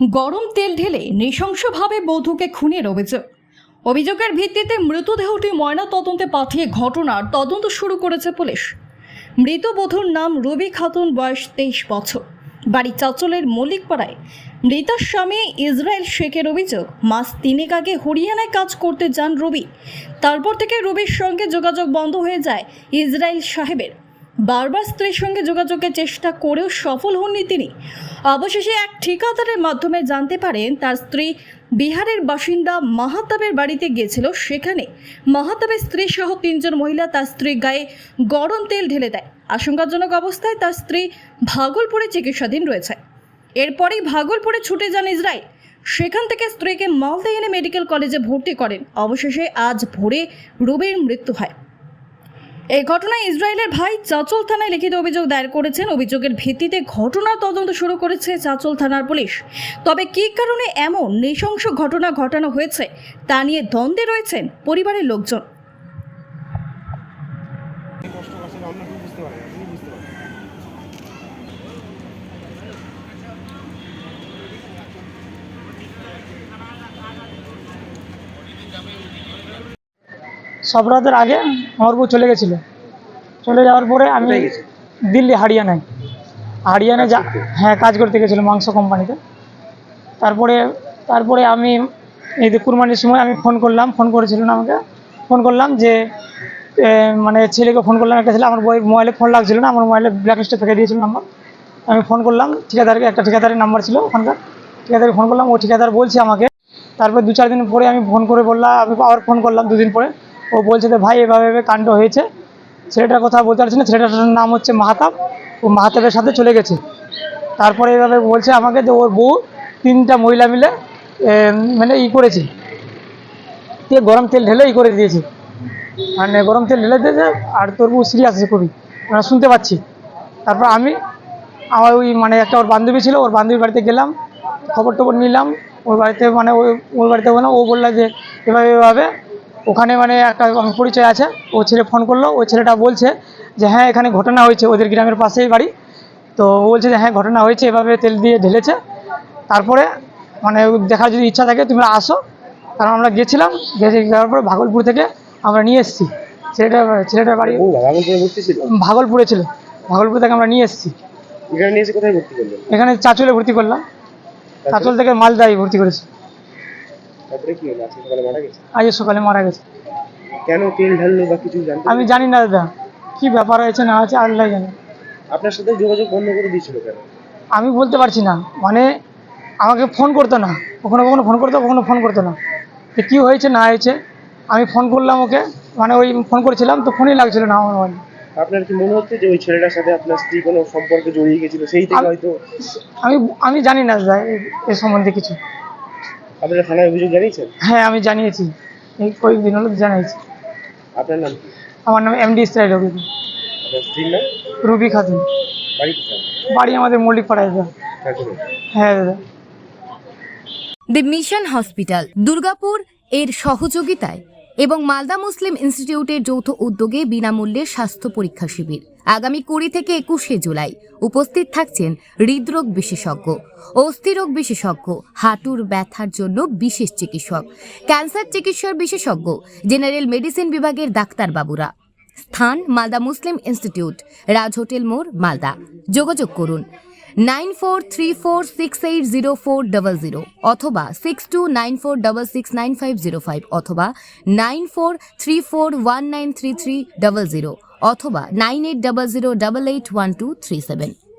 গরম তেল ঢেলে নৃশংসভাবে বধূকে খুনের অভিযোগ। অভিযোগের ভিত্তিতে মৃতদেহটি ময়না তদন্তে পাঠিয়ে ঘটনার তদন্ত শুরু করেছে পুলিশ। মৃত বধূর নাম রবি খাতুন, বয়স তেইশ বছর। বাড়ি চাচলের মল্লিকপাড়ায় মৃতার স্বামী ইসরায়েল শেখের অভিযোগ, মাস তিনেক আগে হরিয়ানায় কাজ করতে যান রবি। তারপর থেকে রবির সঙ্গে যোগাযোগ বন্ধ হয়ে যায় ইসরায়েল সাহেবের। বারবার স্ত্রীর সঙ্গে যোগাযোগের চেষ্টা করেও সফল হননি তিনি। অবশেষে এক ঠিকাদারের মাধ্যমে জানতে পারেন, তার স্ত্রী বিহারের বাসিন্দা মাহাতাবের বাড়িতে গিয়েছিল। সেখানে মাহাতাবের স্ত্রী সহ তিনজন মহিলা তার স্ত্রীর গায়ে গরম তেল ঢেলে দেয়। আশঙ্কাজনক অবস্থায় তার স্ত্রী ভাগলপুরে চিকিৎসাধীন রয়েছে। এরপরেই ভাগলপুরে ছুটে যান ইসরায়েল। সেখান থেকে স্ত্রীকে মালদা এনে মেডিকেল কলেজে ভর্তি করেন। অবশেষে আজ ভোরে রবির মৃত্যু হয়। এই ঘটনায় ইসরায়েলের ভাই চাচল থানায় লিখিত অভিযোগ দায়ের করেছেন। অভিযোগের ভিত্তিতে ঘটনার তদন্ত শুরু করেছে চাচল থানার পুলিশ। তবে কী কারণে এমন নৃশংস ঘটনা ঘটানো হয়েছে, তা নিয়ে দ্বন্দ্বে রয়েছেন পরিবারের লোকজন কষ্ট করছে অন্য কেউ বুঝতে পারে না তুমি বুঝতে পারো সব রাতের আগে আমার বউ চলে গেছিল। চলে যাওয়ার পরে আমি দিল্লি হারিয়ানায়। হারিয়ানা যা হ্যাঁ কাজ করতে গেছিল মাংস কোম্পানিতে। তারপরে তারপরে আমি এই যে কুরবানির সময় আমি ফোন করলাম ফোন করেছিলেন আমাকে। ফোন করলাম যে মানে ছেলেকে ফোন করলাম একটা ছেলে আমার বই মোবাইলে ফোন লাগছিল না আমার মোবাইলে ব্ল্যাক লিস্টে থেকে দিয়েছিল নাম্বার আমি ফোন করলাম ঠিকাদারকে একটা ঠিকাদারের নাম্বার ছিল ওখানকার। ঠিকাদারকে ফোন করলাম ও ঠিকাদার বলছে আমাকে। তারপর দু চার দিন পরে আমি ফোন করে বললাম আমি আবার ফোন করলাম দুদিন পরে। ও বলছে যে, ভাই, এভাবে এভাবে কাণ্ড হয়েছে। ছেলেটার কথা বলতে পারছি না। ছেলেটার নাম হচ্ছে মাহাতাব। ও মাহাতাবের সাথে চলে গেছে। তারপরে এভাবে বলছে আমাকে যে, ওর বউ তিনটা মহিলা মিলে মানে ই করেছে। দিয়ে গরম তেল ঢেলে ই করে দিয়েছে। মানে গরম তেল ঢেলে দিয়েছে, আর তোর বউ সিরিয়াস আছে খুবই। আমরা শুনতে পাচ্ছি। তারপর আমি, আমার ওই মানে একটা ওর বান্ধবী ছিল, ওর বান্ধবীর বাড়িতে গেলাম, খবর টবর নিলাম। ওর বাড়িতে মানে ওই ওর বাড়িতে গেলাম ও বলল যে, এভাবে এভাবে ওখানে মানে একটা আমার পরিচয় আছে ও ছেলে ফোন করল ওই ছেলেটা বলছে যে হ্যাঁ এখানে ঘটনা হয়েছে ওদের গ্রামের পাশেই বাড়ি। তো ও বলছে যে হ্যাঁ ঘটনা হয়েছে এভাবে তেল দিয়ে ঢেলেছে। তারপরে মানে দেখার যদি ইচ্ছা থাকে তুমি আসো। কারণ আমরা গেছিলাম গেছে যাওয়ার পরে ভাগলপুর থেকে আমরা নিয়ে এসেছি। ছেলেটা ছেলেটার বাড়ি ভাগলপুরে ছিল? ভাগলপুর থেকে আমরা নিয়ে এসেছি। এখানে চাচলে ভর্তি করলাম। চাচল থেকে মালদায় ভর্তি করেছি। তারপরে কি হলো? আজকে সকালে মারা গেছে? আজ সকালে মারা গেছে। কেন তেল ঢাললো বা কিছু জানতে আমি জানি না দাদা। কি ব্যাপার হয়েছে না আছে আল্লাহ জানে। আপনার সাথে যোগাযোগ বন্ধ করে দিয়েছিল কেন? আমি বলতে পারছি না। মানে আমাকে ফোন করতো না। কখনো কখনো ফোন করতো কখনো ফোন করতো না। যে কী হয়েছে না হয়েছে আমি ফোন করলাম ওকে। মানে ওই ফোন করেছিলাম তো ফোনই লাগছিল না আমার মোবাইলে আপনার কি মনে হচ্ছে যে ওই ছেলেটার সাথে আপনার স্ত্রী কোনো সম্পর্কে জড়িয়ে গেছিল? সেই থেকে আমি- হয়তো আমি আমি জানি না দাদা এ সম্বন্ধে কিছু। আপনারা থানায় অভিযোগ জানিয়েছেন? হ্যাঁ আমি জানিয়েছি। এই কয়েকদিন হলো জানিয়েছি। আপনার নাম আমার নাম এমডি ইসরায়েল রবি। আপনার স্ত্রীর নাম? রুবি খাতুন। বাড়ি কোথায়? বাড়ি আমাদের মল্লিক পাড়ায় দাদা হ্যাঁ দাদা। দি মিশন হসপিটাল দুর্গাপুর এর সহযোগিতায় এবং মালদা মুসলিম ইনস্টিটিউটের যৌথ উদ্যোগে বিনামূল্যে স্বাস্থ্য পরীক্ষা শিবির। আগামী কুড়ি থেকে একুশে জুলাই উপস্থিত থাকছেন হৃদরোগ বিশেষজ্ঞ অস্থিরোগ বিশেষজ্ঞ, হাঁটুর ব্যথার জন্য বিশেষ চিকিৎসক, ক্যান্সার চিকিৎসার বিশেষজ্ঞ, জেনারেল মেডিসিন বিভাগের ডাক্তারবাবুরা। স্থান Malda Muslim institute, Raj hotel মোড়, মালদা। যোগাযোগ করুন nine four three four six eight zero four double zero অথবা six two nine four double six nine five zero five অথবা nine four three four one nine three three double zero অথবা nine eight double zero double eight one two three seven